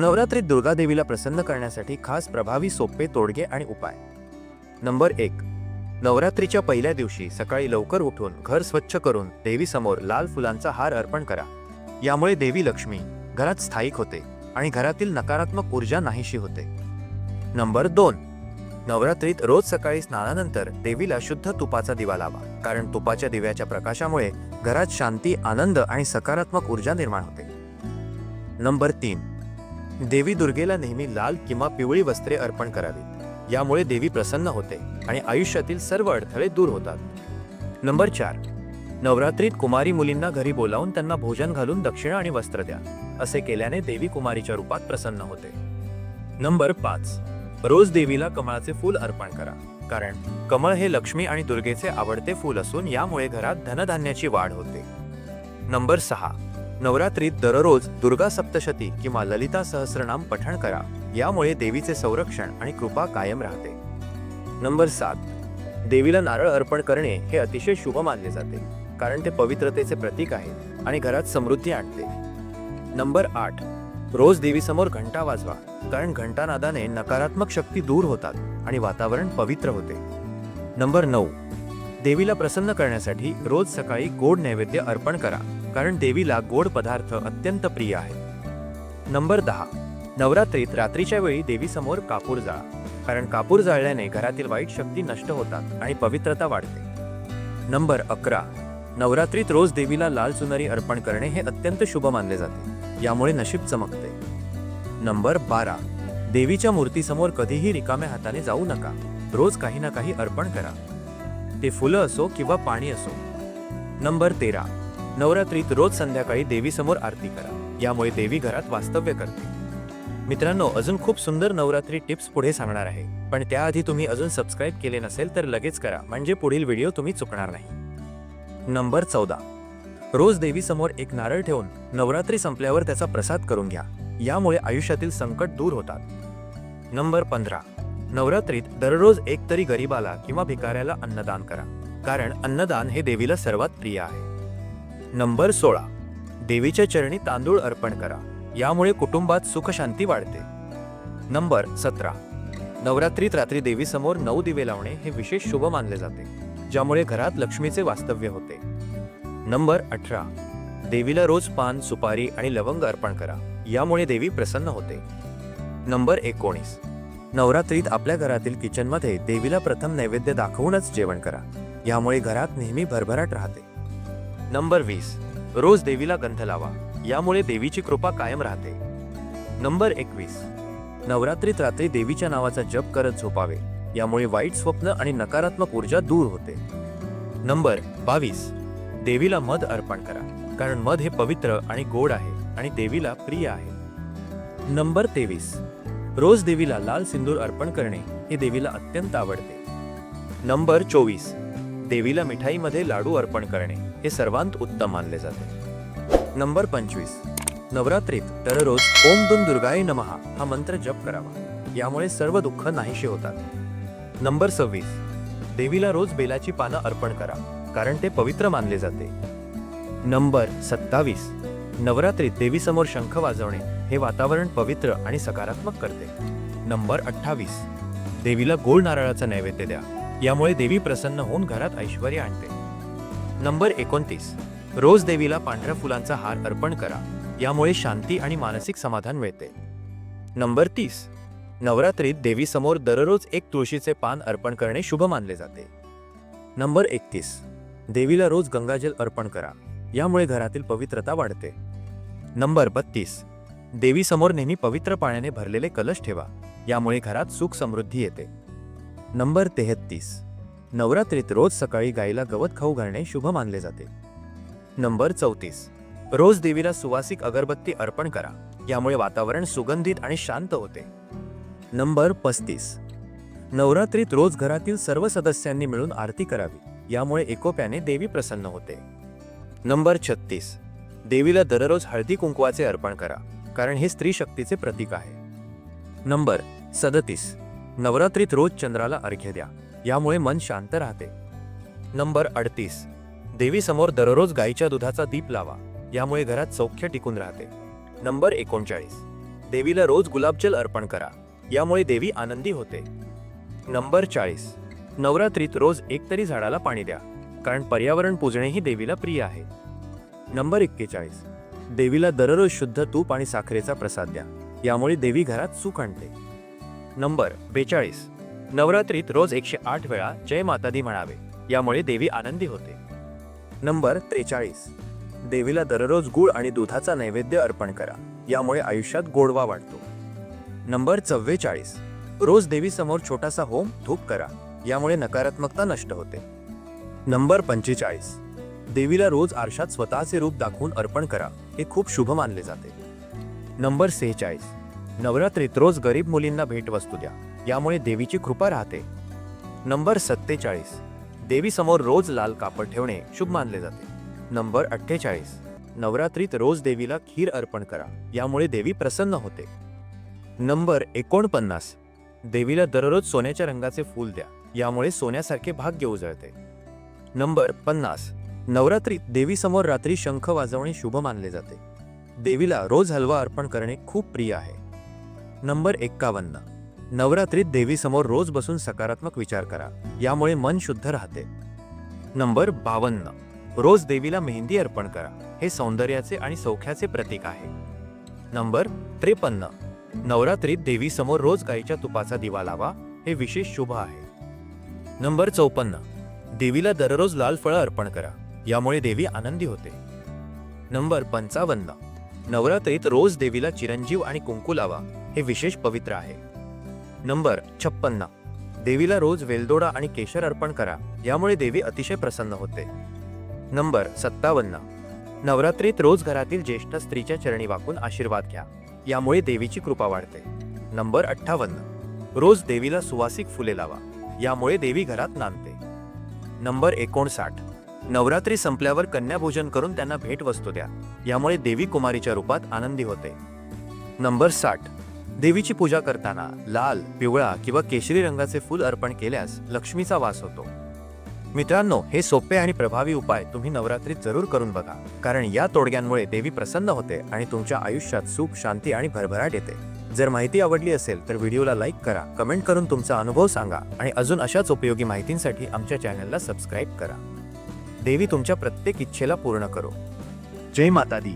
नवरात्रीत दुर्गा देवीला प्रसन्न करण्यासाठी खास प्रभावी सोपे तोडगे आणि उपाय. नंबर एक. नवरात्रीच्या पहिल्या दिवशी सकाळी लवकर उठून घर स्वच्छ करून देवीसमोर लाल फुलांचा हार अर्पण करा. यामुळे देवी लक्ष्मी घरात स्थायिक होते आणि घरातील नकारात्मक ऊर्जा नाहीशी होते. नंबर दोन. नवरात्रीत रोज सकाळी स्नानानंतर देवीला शुद्ध तुपाचा दिवा लावा कारण तुपाच्या दिव्याच्या प्रकाशामुळे घरात शांती आनंद आणि सकारात्मक ऊर्जा निर्माण होते. नंबर तीन. देवी दुर्गेला नेहमी लाल किंवा पिवळी वस्त्रे अर्पण करावीत. यामुळे देवी प्रसन्न होते आणि आयुष्यातील सर्व अडथळे दूर होतात. नंबर चार. नवरात्रीत कुमारी मुलींना घरी बोलावून त्यांना भोजन घालून दक्षिणा आणि वस्त्र द्या असे केल्याने देवी कुमारीच्या रूपात प्रसन्न होते. नंबर पाच. रोज देवीला कमळाचे फूल अर्पण करा कारण कमळ हे लक्ष्मी आणि दुर्गेचे आवडते फूल असून यामुळे घरात धनधान्याची वाढ होते. नंबर सहा. नवरात्रीत दररोज दुर्गा सप्तशती किंवा ललिता सहस्रनाम पठण करा. यामुळे देवीचे संरक्षण आणि कृपा कायम राहते. नंबर सात. देवीला नारळ अर्पण करणे हे अतिशय शुभ मानले जाते कारण ते पवित्रतेचे प्रतीक आहे आणि घरात समृद्धी आणते. नंबर आठ. रोज देवीसमोर घंटा वाजवा कारण घंटानादाने नकारात्मक शक्ती दूर होतात आणि वातावरण पवित्र होते. नंबर नऊ. देवीला प्रसन्न करण्यासाठी रोज सकाळी गोड नैवेद्य अर्पण करा कारण देवीला गोड पदार्थ अत्यंत प्रिय आहे नंबर दहा. नवरात्रीत रात्रीच्या वेळी देवीसमोर कापूर जाळा कारण कापूर जाळल्याने घरातील वाईट शक्ती नष्ट होतात आणि पवित्रता वाढते. नंबर अकरा. नवरात्रीत रोज देवीला लाल चुनरी अर्पण करणे हे अत्यंत शुभ मानले जाते यामुळे नशीब चमकते. नंबर बारा. देवीच्या मूर्तीसमोर कधीही रिकाम्या हाताने जाऊ नका रोज काही ना काही अर्पण करा. ते फुलं असो किंवा पाणी असो. नंबर तेरा. नवरात्रीत रोज संध्याकाळी देवीसमोर आरती करा. यामुळे देवी घरात वास्तव्य करते. मित्रांनो अजून खूप सुंदर नवरात्री टिप्स पुढे सांगणार आहे. पण त्याआधी तुम्ही अजून सबस्क्राईब केले नसेल तर लगेच करा. म्हणजे पुढील व्हिडिओ तुम्ही चुकणार नाही. नंबर चौदा. रोज देवीसमोर एक नारळ ठेवून नवरात्री संपल्यावर त्याचा प्रसाद करून घ्या. यामुळे आयुष्यातील संकट दूर होतात. नंबर पंधरा. नवरात्रीत दररोज एक तरी गरीबाला किंवा भिकाऱ्याला अन्नदान करा. कारण अन्नदान हे देवीला सर्वात प्रिय आहे. नंबर सोळा. देवीच्या चरणी तांदूळ अर्पण करा. यामुळे कुटुंबात सुखशांती वाढते. नंबर सतरा. नवरात्रीत रात्री देवीसमोर नऊ दिवे लावणे हे विशेष शुभ मानले जाते ज्यामुळे घरात लक्ष्मीचे वास्तव्य होते. नंबर अठरा. देवीला रोज पान सुपारी आणि लवंग अर्पण करा. यामुळे देवी प्रसन्न होते. नंबर एकोणीस. नवरात्रीत आपल्या घरातील किचनमध्ये देवीला प्रथम नैवेद्य दाखवूनच जेवण करा. यामुळे घरात नेहमी भरभराट राहते. नंबर वीस. रोज देवीला गंध लावा. यामुळे देवीची कृपा कायम राहते. नंबर एकवीस. नवरात्रीत रात्री देवीच्या नावाचा जप करत झोपावे. यामुळे वाईट स्वप्न आणि नकारात्मक ऊर्जा दूर होते. नंबर बावीस. देवीला मध अर्पण करा. कारण मध हे पवित्र आणि गोड आहे आणि देवीला प्रिय आहे. नंबर तेवीस. रोज देवीला लाल सिंदूर अर्पण करणे हे देवीला अत्यंत आवडते. नंबर चोवीस. देवीला मिठाईमध्ये लाडू अर्पण करणे हे सर्वांत उत्तम मानले जाते. नंबर पंचवीस. नवरात्रीत दररोज ओम दुम दुर्गाय नमहा हा मंत्र जप करावा. यामुळे सर्व दुःख नाहीशे होतात. नंबर सव्वीस. देवीला रोज बेलाची पानं अर्पण करा कारण ते पवित्र मानले जाते. नंबर सत्तावीस. नवरात्रीत देवीसमोर शंख वाजवणे हे वातावरण पवित्र आणि सकारात्मक करते. नंबर अठ्ठावीस. देवीला गोड नारळाचा नैवेद्य द्या. यामुळे देवी प्रसन्न होऊन घरात ऐश्वर आणते. नंबर एकोणतीस. रोज देवीला पांढऱ्या फुलांचा हार अर्पण करा. यामुळे शांती आणि मानसिक समाधान मिळते. नंबर तीस. नवरात्रीत देवीसमोर दररोज एक तुळशीचे पान अर्पण करणे शुभ मानले जाते. नंबर एकतीस. देवीला रोज गंगाजल अर्पण करा. यामुळे घरातील पवित्रता वाढते. नंबर बत्तीस. देवीसमोर नेहमी पवित्र पाण्याने भरलेले कलश ठेवा. यामुळे घरात सुख समृद्धी येते. नंबर तेहत्तीस. नवरात्रीत रोज सकाळी गाईला गवत खाऊ घालणे शुभ मानले जाते. नंबर चौतीस. रोज देवीला सुवासिक अगरबत्ती अर्पण करा. यामुळे वातावरण सुगंधित आणि शांत होते. नंबर पस्तीस. नवरात्रीत रोज घरातील सर्व सदस्यांनी मिळून आरती करावी. यामुळे एकोप्याने देवी प्रसन्न होते. नंबर छत्तीस. देवीला दररोज हळदी कुंकवाचे अर्पण करा. कारण हे स्त्री शक्तीचे प्रतीक आहे. नंबर सदतीस. नवरात्रीत रोज चंद्राला अर्घ्य द्या. यामुळे मन शांत राहते. नंबर अडतीस. देवीसमोर दररोज गाईच्या दुधाचा दीप लावा. यामुळे घरात सौख्य टिकून राहते. नंबर एकोणचाळीस. देवीला रोज गुलाबजल अर्पण करा. यामुळे देवी आनंदी होते. नंबर चाळीस. नवरात्रीत रोज एकतरी झाडाला पाणी द्या. कारण पर्यावरण पूजणे ही देवीला प्रिय आहे. नंबर एक्केचाळीस. देवीला दररोज शुद्ध तूप आणि साखरेचा प्रसाद द्या. यामुळे देवी घरात सुख आणते. नंबर बेचाळीस. नवरात्रीत रोज एकशे आठ वेळा जय माता दी म्हणावे. यामुळे देवी आनंदी होते. नंबर त्रेचाळीस. देवीला दररोज गुळ आणि दुधाचा नैवेद्य अर्पण करा. यामुळे आयुष्यात गोडवा वाढतो. नंबर चव्वेचाळीस. रोज देवीसमोर छोटासा होम धूप करा. यामुळे नकारात्मकता नष्ट होते. नंबर पंचेचाळीस. देवीला रोज आरशात स्वतःचे रूप दाखवून अर्पण करा. हे खूप शुभ मानले जाते. नंबर सेहेचाळीस. नवरात्रीत रोज गरीब मुलींना भेटवस्तू द्या. यामुळे देवीची कृपा राहते. नंबर सत्तेचाळीस. देवीसमोर रोज लाल कापड ठेवणे शुभ मानले जाते. नंबर अठ्ठेचाळीस. नवरात्रीत रोज देवीला खीर अर्पण करा. यामुळे देवी प्रसन्न होते. नंबर एकोणपन्नास. देवीला दररोज सोन्याच्या रंगाचे फूल द्या. यामुळे सोन्यासारखे भाग्य उजळते. नंबर पन्नास. नवरात्रीत देवीसमोर रात्री शंख वाजवणे शुभ मानले जाते. देवीला रोज हलवा अर्पण करणे खूप प्रिय आहे. नंबर एक्कावन्न. नवरात्रीत देवीसमोर रोज बसून सकारात्मक विचार करा यामुळे मन शुद्ध राहते. नंबर बावन्न. रोज देवीला मेहंदी अर्पण करा हे सौंदर्याचे आणि सौख्याचे प्रतीक आहे. नंबर त्रेपन्न. नवरात्रीत देवीसमोर रोज गाईच्या तुपाचा दिवा लावा हे विशेष शुभ आहे. नंबर चौपन्न. देवीला दररोज लाल फळं अर्पण करा यामुळे देवी आनंदी होते. नंबर पंचावन्न. नवरात्रीत रोज देवीला चिरंजीव आणि कुंकू लावा हे विशेष पवित्र आहे. नंबर छप्पन्न. देवीला रोज वेलदोडा आणि केशर अर्पण करा यामुळे देवी अतिशय प्रसन्न होते. नंबर सत्तावन्न. नवरात्रीत रोज घरातील ज्येष्ठ स्त्रीच्या चरणी वाकून आशीर्वाद घ्या यामुळे देवीची कृपा वाढते. नंबर अठ्ठावन्न. रोज देवीला सुवासिक फुले लावा यामुळे देवी घरात नांदते. नंबर एकोणसाठ. नवरात्री संपल्यावर कन्याभोजन करून त्यांना भेटवस्तू द्या. यामुळे देवी कुमारीच्या रूपात आनंदी होते. नंबर साठ. देवीची पूजा करताना लाल पिवळा किंवा केशरी रंगाचे फूल अर्पण केल्यास लक्ष्मीचा वास होतो. मित्रांनो हे सोपे आणि प्रभावी उपाय तुम्ही नवरात्रीत जरूर करून बघा. कारण या तोडग्यांमुळे देवी प्रसन्न होते आणि तुमच्या आयुष्यात सुख शांती आणि भरभराट येते. जर माहिती आवडली असेल तर व्हिडिओला लाईक करा कमेंट करून तुमचा अनुभव सांगा आणि अजून अशाच उपयोगी माहितींसाठी आमच्या चॅनलला सबस्क्राईब करा. देवी तुमच्या प्रत्येक इच्छेला पूर्ण करो. जय माता दी.